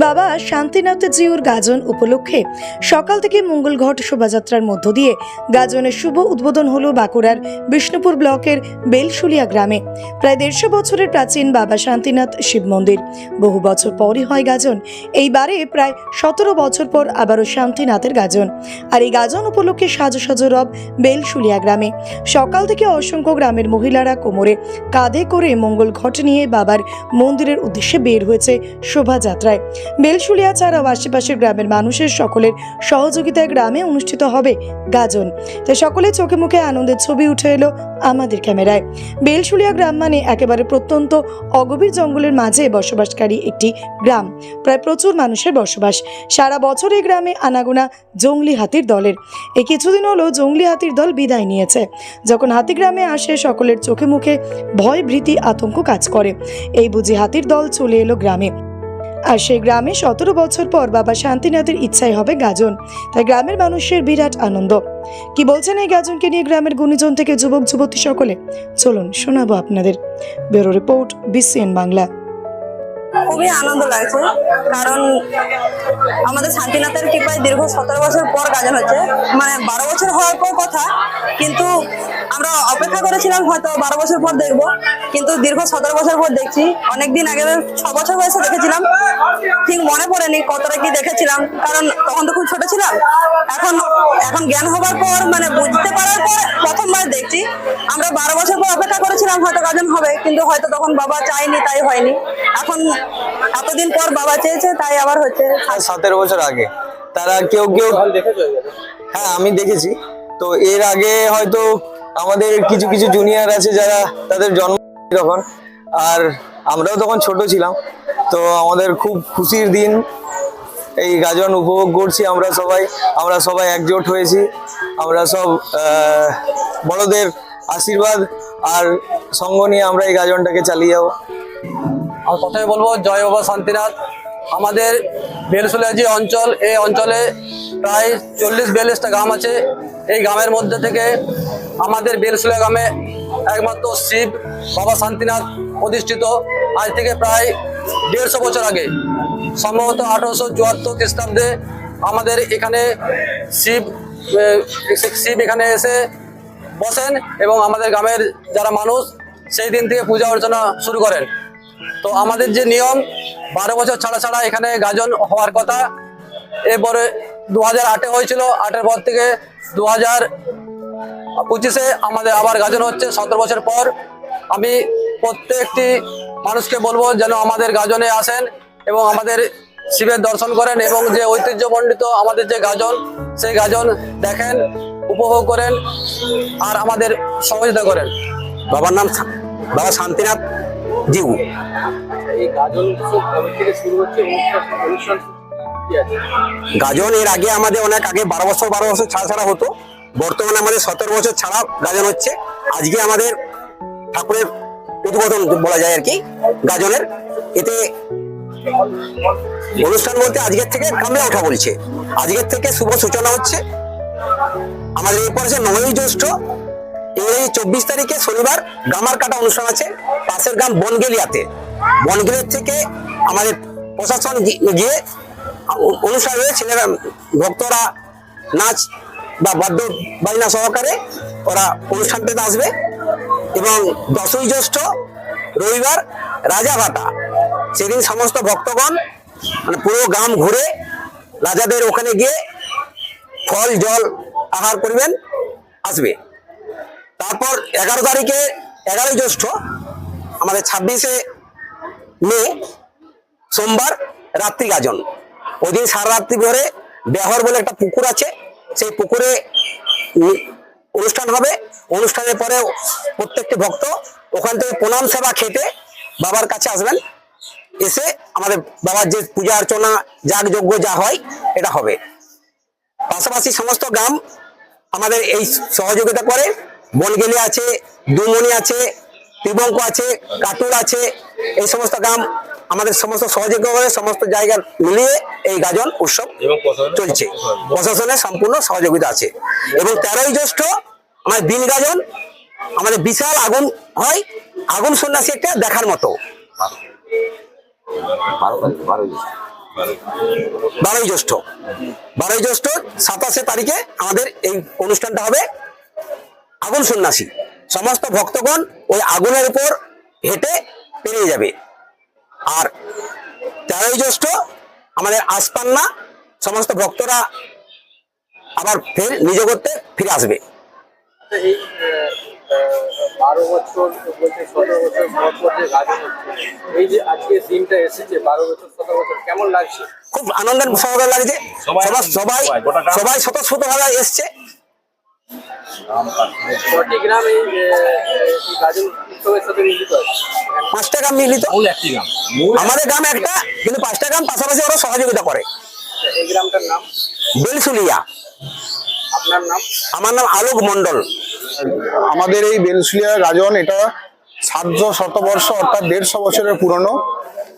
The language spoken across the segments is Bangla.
বাবা শান্তিনাথ জিউর গাজন উপলক্ষে সকাল থেকে মঙ্গলঘট শোভাযাত্রার মধ্য দিয়ে গাজনের শুভ উদ্বোধন হলো বাঁকুড়ার বিষ্ণুপুর ব্লকের বেলশুলিয়া গ্রামে। প্রায় দেড়শো বছরের প্রাচীন বাবা শান্তিনাথ শিব মন্দির। বহু বছর পরই হয় গাজন। এইবারে প্রায় সতেরো বছর পর আবারও শান্তিনাথের গাজন। আর এই গাজন উপলক্ষে সাজো সাজো রব বেলশুলিয়া গ্রামে। সকাল থেকে অসংখ্য গ্রামের মহিলারা কোমরে কাঁধে করে মঙ্গল ঘট নিয়ে বাবার মন্দিরের উদ্দেশ্যে বের হয়েছে শোভাযাত্রায়। বেলশুলিয়া ছাড়াও আশেপাশের গ্রামের মানুষের সকলের সহযোগিতায় গ্রামে অনুষ্ঠিত হবে গাজন। তাই সকলে চোখে মুখে আনন্দের ছবি উঠে এলো আমাদের ক্যামেরায়। বেলশুলিয়া গ্রাম মানে একেবারে প্রত্যন্ত অগভীর জঙ্গলের মাঝে বসবাসকারী একটি গ্রাম। প্রায় প্রচুর মানুষের বসবাস। সারা বছর এই গ্রামে আনাগোনা জঙ্গলি হাতির দলের। এই কিছুদিন হলো জঙ্গলি হাতির দল বিদায় নিয়েছে। যখন হাতি গ্রামে আসে, সকলের চোখে মুখে ভয়, ভীতি, আতঙ্ক কাজ করে। এই বুঝি হাতির দল চলে এলো গ্রামে। আর সেই গ্রামে সতেরো বছর পর বাবা শান্তিনাথের ইচ্ছাই হবে গাজন। তাই গ্রামের মানুষের বিরাট আনন্দ। কি বলছেন এই গাজনকে নিয়ে গ্রামের গুণীজন থেকে যুবক, যুবতী সকলে? চলুন শোনাবো আপনাদের। Bureau report, BCN Bangla. খুবই আনন্দ লাগছে, কারণ আমাদের শান্তিনাথের কৃপায় দীর্ঘ সতেরো বছর পর গাজন হচ্ছে। মানে বারো বছর হওয়ার পর কথা, কিন্তু আমরা অপেক্ষা করেছিলাম হয়তো বারো বছর পর দেখব কিন্তু দীর্ঘ সতেরো বছর পর দেখছি। অনেকদিন আগে ছ বছর বয়সে দেখেছিলাম। ঠিক মনে পড়েনি কতটা কি দেখেছিলাম কারণ তখন তো খুব ছোট ছিলাম। এখন এখন জ্ঞান হবার পর মানে বুঝতে পারার পর প্রথমবার দেখছি। আমরা বারো বছর পর অপেক্ষা করেছিলাম হয়তো গাজন হবে কিন্তু হয়তো তখন বাবা চাইনি তাই হয়নি। এখন এতদিন পর বাবা চেয়েছে তাই আবার হচ্ছে। সতেরো বছর আগে। তারা কেউ কেউ হ্যাঁ আমি দেখেছি। তো এর আগে হয়তো আমাদের কিছু কিছু জুনিয়র আছে যারা তাদের জন্ম তখন। আর আমরাও তখন ছোট ছিলাম, তো আমাদের খুব খুশির দিন। এই গাজন উপভোগ করছি আমরা সবাই আমরা সবাই একজোট হয়েছি। আমরা সব বড়দের আশীর্বাদ আর সঙ্গ নিয়ে আমরা এই গাজনটাকে চালিয়ে যাব। আর প্রথমে বলব, জয় বাবা শান্তিনাথ। আমাদের বেলসুলিয়া যে অঞ্চল, এই অঞ্চলে প্রায় চল্লিশ বিয়াল্লিশটা গ্রাম আছে। এই গ্রামের মধ্যে থেকে আমাদের বেলসুলিয়া গ্রামে একমাত্র শিব বাবা শান্তিনাথ প্রতিষ্ঠিত। আজ থেকে প্রায় দেড়শো বছর আগে, সম্ভবত আঠারোশো চুয়াত্তর খ্রিস্টাব্দে আমাদের এখানে শিব শিব এখানে এসে বসেন এবং আমাদের গ্রামের যারা মানুষ সেই দিন থেকে পূজা অর্চনা শুরু করেন। তো আমাদের যে নিয়ম, বারো বছর ছাড়া ছাড়া এখানে গাজন হওয়ার কথা। এরপরে দু হাজার আটে হয়েছিল, আটের পর থেকে দু হাজার পঁচিশে আমাদের আবার গাজন হচ্ছে সতেরো বছর পর আমি প্রত্যেকটি মানুষকে বলব যেন আমাদের গাজনে আসেন এবং আমাদের শিবের দর্শন করেন এবং যে ঐতিহ্যমণ্ডিত আমাদের যে গাজন সেই গাজন দেখেন উপভোগ করেন আর আমাদের সহযোগিতা করেন। বাবার নাম বাবা শান্তিনাথ জিউ। গাজন এর আগে আমাদের অনেক আগে বারো বছর বারো বছর ছাড়া ছাড়া হতো। বর্তমানে আমাদের সতেরো বছর ছাড়া গাজন হচ্ছে। আজকে আমাদের ঠাকুরের উদ্বোধন বলা যায় আর কি, গাজনের। এতে অনুষ্ঠান বলতে আজকের থেকে কামলা ওঠা বলছে। আজকের থেকে শুভ সূচনা হচ্ছে। আমাদের এরপর আছে নয়ই জ্যৈষ্ঠ ইংরেজি চব্বিশ তারিখে শনিবার গামার কাটা অনুষ্ঠান আছে পাশের গ্রাম বনগেলিয়াতে। বনগেলিয়ার থেকে আমাদের প্রশাসন গিয়ে অনুষ্ঠান হয়ে ছেলেরা, ভক্তরা নাচ বা বাদ্য বাজনা সহকারে ওরা অনুষ্ঠানটাতে আসবে এবং দশই জ্যৈষ্ঠ রবিবার রাজাভাটা সেদিন সমস্ত ভক্তগণ মানে পুরো গ্রাম ঘুরে রাজাদের ওখানে গিয়ে ফল, জল আহার করবেন, আসবে। তারপর এগারো তারিখে, এগারোই জ্যৈষ্ঠ, আমাদের ছাব্বিশে মে, সোমবার রাত্রি গাজন ওই দিন সারা রাত্রি ধরে ব্যবহার বলে একটা পুকুর আছে সেই পুকুরে অনুষ্ঠান হবে। অনুষ্ঠানের পরে প্রত্যেকটি ভক্ত ওখান থেকে প্রণাম সেবা খেতে বাবার কাছে আসবেন। এসে আমাদের বাবার যে পূজা অর্চনা যাগ যজ্ঞ যা হয়, এটা হবে। পাশাপাশি সমস্ত গ্রাম আমাদের এই সহযোগিতা করে। বনগেলি আছে, দুমনি আছে ত্রিবঙ্ক আছে কাটুল আছে এই সমস্ত গ্রাম আমাদের সমস্ত সহযোগিতা করে সমস্ত জায়গা মিলিয়ে এই গাজন উৎসব চলছে। প্রশাসনের সম্পূর্ণ সহযোগিতা আছে। এবং তেরোই জ্যৈষ্ঠ আমাদের দিন গাজন আমাদের বিশাল আগুন হয়। আগুন সন্ন্যাসী একটা দেখার মতো। বারোই জ্যৈষ্ঠ। বারোই জ্যৈষ্ঠ সাতাশে তারিখে আমাদের এই অনুষ্ঠানটা হবে। আগুন সন্ন্যাসী। সমস্ত ভক্তগণ ওই আগুনের উপর হেঁটে পেরিয়ে যাবে। আর তেরোই জ্যৈষ্ঠ আমাদের আসপান্না সমস্ত ভক্তরা আবার ফের নিজ করতে ফিরে আসবে। বারো বছর সতেরো বছর যে গাজন এই যে আজকে দিনটা এসেছে বারো বছর সতেরো বছর কেমন লাগছে? খুব আনন্দের সহকারে লাগছে। সবাই সবাই সবাই স্বতঃস্ফূর্ত ভাবে এসছে। গ্রাম এই গাজন উৎসবের সাথে মিলিত পাঁচটা গ্রাম মিলিত? একটি গ্রাম। আমাদের গ্রাম একটা কিন্তু পাঁচটা গ্রাম পাশাপাশি ওরা সহযোগিতা করে। এই গ্রামটার নাম? বেলসুলিয়া আপনার নাম? আমার নাম আলোক মন্ডল আমাদের এই বেলসুলিয়া গাজন এটা সাতশো শতবর্ষ অর্থাৎ দেড়শো বছরের পুরনো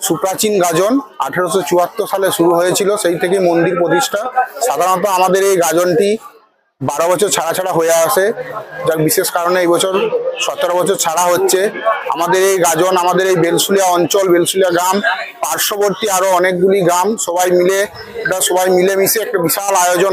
সুপ্রাচীন গাজন। আঠেরোশো চুয়াত্তর সালে শুরু হয়েছিল সেই থেকে মন্দির প্রতিষ্ঠা। সাধারণত আমাদের এই গাজনটি বারো বছর ছাড়া ছাড়া হয়ে আসে। যার বিশেষ কারণে এই বছর সতেরো বছর ছাড়া হচ্ছে। আমাদের এই গাজন, আমাদের এই বেলসুলিয়া অঞ্চল বেলসুলিয়া গ্রাম, পার্শ্ববর্তী আরও অনেকগুলি গ্রাম সবাই মিলে এটা সবাই মিলেমিশে একটা বিশাল আয়োজন হয়।